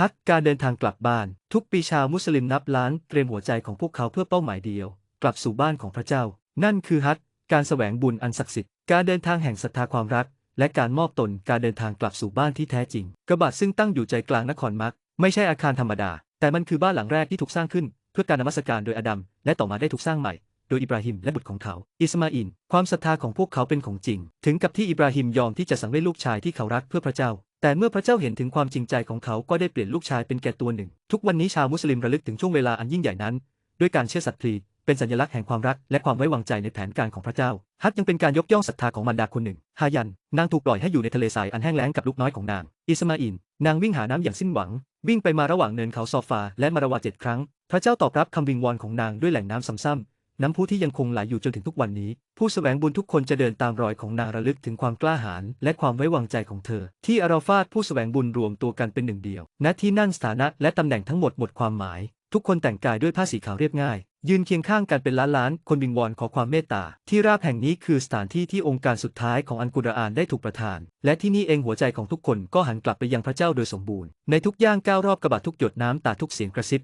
ฮักการเดินทางกลับบ้าน ทุกปีชาวมุสลิมนับล้านเตรียมหัวใจของพวกเขาเพื่อเป้าหมายเดียว กลับสู่บ้านของพระเจ้า นั่นคือฮัจญ์การแสวงบุญอันศักดิ์สิทธิ์การเดินทางแห่งศรัทธาความรัก และการมอบตนการเดินทางกลับสู่บ้านที่แท้จริง กระบะซึ่งตั้งอยู่ใจกลางนครมักไม่ใช่อาคารธรรมดา แต่มันคือบ้านหลังแรกที่ถูกสร้างขึ้น เพื่อการนมัสการโดยอาดัมและต่อมาได้ถูกสร้างใหม่ โดยอิบราฮิมและบุตรของเขา อิสมาอิน ความศรัทธาของพวกเขาเป็นของจริง ถึงกับที่อิบราฮิมยอมที่จะสังเวยลูกชายที่เขารักเพื่อพระเจ้า แต่เมื่อพระเจ้าเห็นถึงความจริงใจของเขาก็ได้เปลี่ยนลูกชายเป็นแกะตัวหนึ่ง ทุกวันนี้ชาวมุสลิมระลึกถึงช่วงเวลาอันยิ่งใหญ่นั้น ด้วยการเชื่อสัตย์พลีเป็นสัญลักษณ์แห่งความรักและความไว้วางใจในแผนการของพระเจ้า ฮัจญ์ยังเป็นการยกย่องศรัทธาของมารดาคนหนึ่ง ฮายัน นางถูกปล่อยให้อยู่ในทะเลทรายอันแห้งแล้งกับลูกน้อยของนาง อิสมาอิน นางวิ่งหาน้ำอย่างสิ้นหวัง วิ่งไปมาระหว่างเนินเขาซอฟาและมาราวาเจ็ดครั้ง พระเจ้าตอบรับคำวิงวอนของนางด้วยแหล่งน้ำซ้ำ น้ำพุที่ยังคงไหลอยู่จนถึงทุกวันนี้ ผู้แสวงบุญทุกคนจะเดินตามรอยของนางระลึกถึงความกล้าหาญและความไว้วางใจของเธอ ที่อาราฟาตผู้แสวงบุญรวมตัวกันเป็นหนึ่งเดียวณที่นั่นสถานะและตำแหน่งทั้งหมดหมดความหมาย ทุกคนแต่งกายด้วยผ้าสีขาวเรียบง่าย ยืนเคียงข้างกันเป็นล้านล้านๆคนวิงวอนขอความเมตตา ที่ราบแห่งนี้คือสถานที่ที่องค์การสุดท้ายของอันกุรอานได้ถูกประทาน และที่นี่เองหัวใจของทุกคนก็หันกลับไปยังพระเจ้าโดยสมบูรณ์ในทุกย่างก้าวรอบกระบะทุกหยดน้ำตาทุกเสียงกระซิบ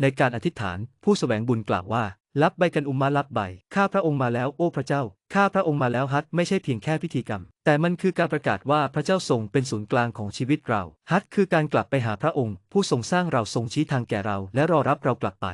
ในการอธิษฐานผู้แสวงบุญกล่าวว่า รับใบกันอุมมารับใบ ข้าพระองค์มาแล้ว โอ้พระเจ้า ข้าพระองค์มาแล้วฮัตไม่ใช่เพียงแค่พิธีกรรม แต่มันคือการประกาศว่าพระเจ้าทรงเป็นศูนย์กลางของชีวิตเรา ฮัตคือการกลับไปหาพระองค์ ผู้ทรงสร้างเราทรงชี้ทางแก่เรา และรอรับเรากลับไป